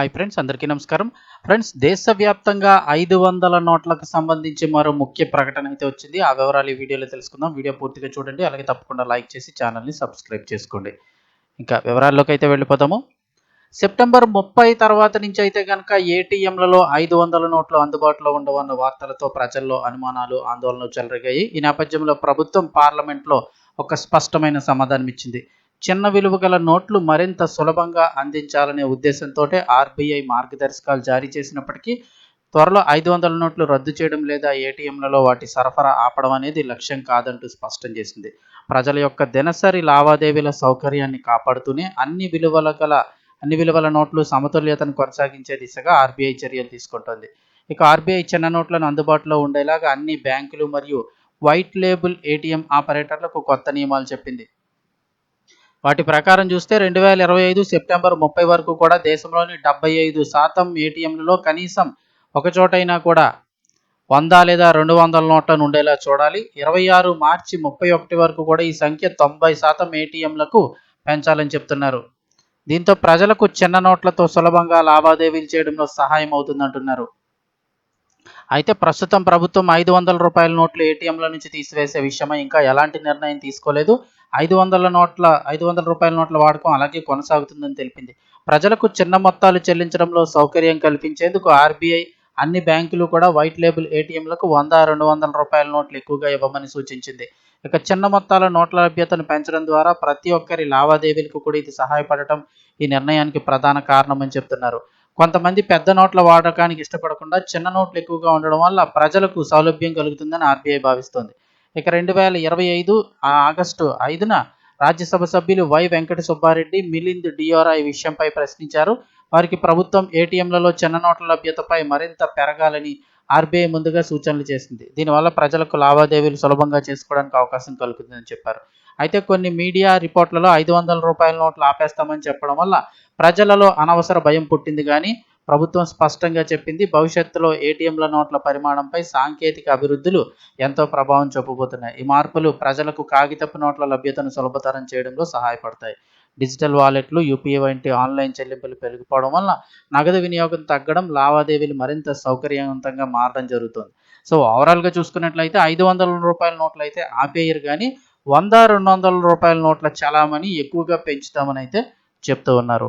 Hi friends అందరికీ నమస్కారం. Friends దేశవ్యాప్తంగా ఐదు వందల నోట్లకు సంబంధించి మరో ముఖ్య ప్రకటన అయితే వచ్చింది. ఆ వివరాలు ఈ వీడియోలో తెలుసుకుందాం. వీడియో పూర్తిగా చూడండి. అలాగే తప్పకుండా లైక్ చేసి ఛానల్ని సబ్స్క్రైబ్ చేసుకోండి. ఇంకా వివరాల్లోకి అయితే వెళ్ళిపోతాము సెప్టెంబర్ ముప్పై తర్వాత నుంచి అయితే కనుక ఏటీఎంలలో ఐదు వందల నోట్లు అందుబాటులో ఉండవన్న వార్తలతో ప్రజల్లో అనుమానాలు ఆందోళనలు చెలరిగాయి. ఈ నేపథ్యంలో ప్రభుత్వం పార్లమెంట్లో ఒక స్పష్టమైన సమాధానం ఇచ్చింది. చిన్న విలువ గల నోట్లు మరింత సులభంగా అందించాలనే ఉద్దేశంతో ఆర్బీఐ మార్గదర్శకాలు జారీ చేసినప్పటికీ త్వరలో ఐదు వందల నోట్లు రద్దు చేయడం లేదా ఏటీఎంలలో వాటి సరఫరా ఆపడం అనేది లక్ష్యం కాదంటూ స్పష్టం చేసింది. ప్రజల యొక్క దినసరి లావాదేవీల సౌకర్యాన్ని కాపాడుతూనే అన్ని విలువల గల అన్ని విలువల నోట్లు సమతుల్యతను కొనసాగించే దిశగా ఆర్బీఐ చర్యలు తీసుకుంటోంది. ఇక ఆర్బీఐ చిన్న నోట్లను అందుబాటులో ఉండేలాగా అన్ని బ్యాంకులు మరియు వైట్ లేబుల్ ఏటీఎం ఆపరేటర్లకు కొత్త నియమాలు చెప్పింది. వాటి ప్రకారం చూస్తే రెండు వేల ఇరవై ఐదు సెప్టెంబర్ ముప్పై వరకు కూడా దేశంలోని డెబ్బై ఐదు శాతం ఏటీఎంలలో కనీసం ఒకచోటైనా కూడా వంద లేదా రెండు వందల నోట్లను ఉండేలా చూడాలి. ఇరవై ఆరు మార్చి ముప్పై ఒకటి వరకు కూడా ఈ సంఖ్య తొంభై శాతం ఏటీఎంలకు పెంచాలని చెప్తున్నారు. దీంతో ప్రజలకు చిన్న నోట్లతో సులభంగా లావాదేవీలు చేయడంలో సహాయం అవుతుందంటున్నారు. అయితే ప్రస్తుతం ప్రభుత్వం ఐదు వందల రూపాయల నోట్లు ఏటీఎంల నుంచి తీసివేసే విషయమై ఇంకా ఎలాంటి నిర్ణయం తీసుకోలేదు. ఐదు వందల నోట్ల ఐదు వందల రూపాయల నోట్ల వాడకం అలాగే కొనసాగుతుందని తెలిపింది. ప్రజలకు చిన్న మొత్తాలు చెల్లించడంలో సౌకర్యం కల్పించేందుకు ఆర్బీఐ అన్ని బ్యాంకులు కూడా వైట్ లేబుల్ ఏటీఎంలకు వంద రెండు వందల రూపాయల నోట్లు ఎక్కువగా ఇవ్వమని సూచించింది. ఇక చిన్న మొత్తాల నోట్ల లభ్యతను పెంచడం ద్వారా ప్రతి ఒక్కరి లావాదేవీలకు కూడా ఇది సహాయపడటం ఈ నిర్ణయానికి ప్రధాన కారణమని చెప్తున్నారు. కొంతమంది పెద్ద నోట్ల వాడకానికి ఇష్టపడకుండా చిన్న నోట్లు ఎక్కువగా ఉండడం వల్ల ప్రజలకు సౌలభ్యం కలుగుతుందని ఆర్బీఐ భావిస్తోంది. ఇక రెండు వేల ఇరవై ఐదు ఆగస్టు ఐదున రాజ్యసభ సభ్యులు వై వెంకట సుబ్బారెడ్డి మిలింద్ డియోరా ఈ విషయంపై ప్రశ్నించారు. వారికి ప్రభుత్వం ఏటీఎంలలో చిన్న నోట్ల లభ్యతపై మరింత పెరగాలని ఆర్బీఐ ముందుగా సూచనలు చేసింది. దీనివల్ల ప్రజలకు లావాదేవీలు సులభంగా చేసుకోవడానికి అవకాశం కలుగుతుందని చెప్పారు. అయితే కొన్ని మీడియా రిపోర్ట్లలో ఐదు వందల రూపాయల నోట్లు ఆపేస్తామని చెప్పడం వల్ల ప్రజలలో అనవసర భయం పుట్టింది. కానీ ప్రభుత్వం స్పష్టంగా చెప్పింది భవిష్యత్తులో ఏటీఎంల నోట్ల పరిమాణంపై సాంకేతిక అభివృద్ధులు ఎంతో ప్రభావం చూపబోతున్నాయి. ఈ మార్పులు ప్రజలకు కాగితపు నోట్ల లభ్యతను సులభతరం చేయడంలో సహాయపడతాయి. డిజిటల్ వాలెట్లు యూపీఐ వంటి ఆన్లైన్ చెల్లింపులు పెరిగిపోవడం వల్ల నగదు వినియోగం తగ్గడం లావాదేవీలు మరింత సౌకర్యవంతంగా మారడం జరుగుతుంది. సో ఓవరాల్గా చూసుకున్నట్లయితే ఐదు వందల రూపాయల నోట్లు అయితే ఆపేయరు. కానీ వంద రెండు వందల రూపాయల నోట్ల చలామణి ఎక్కువగా పెంచుతామని అయితే చెప్తూ ఉన్నారు.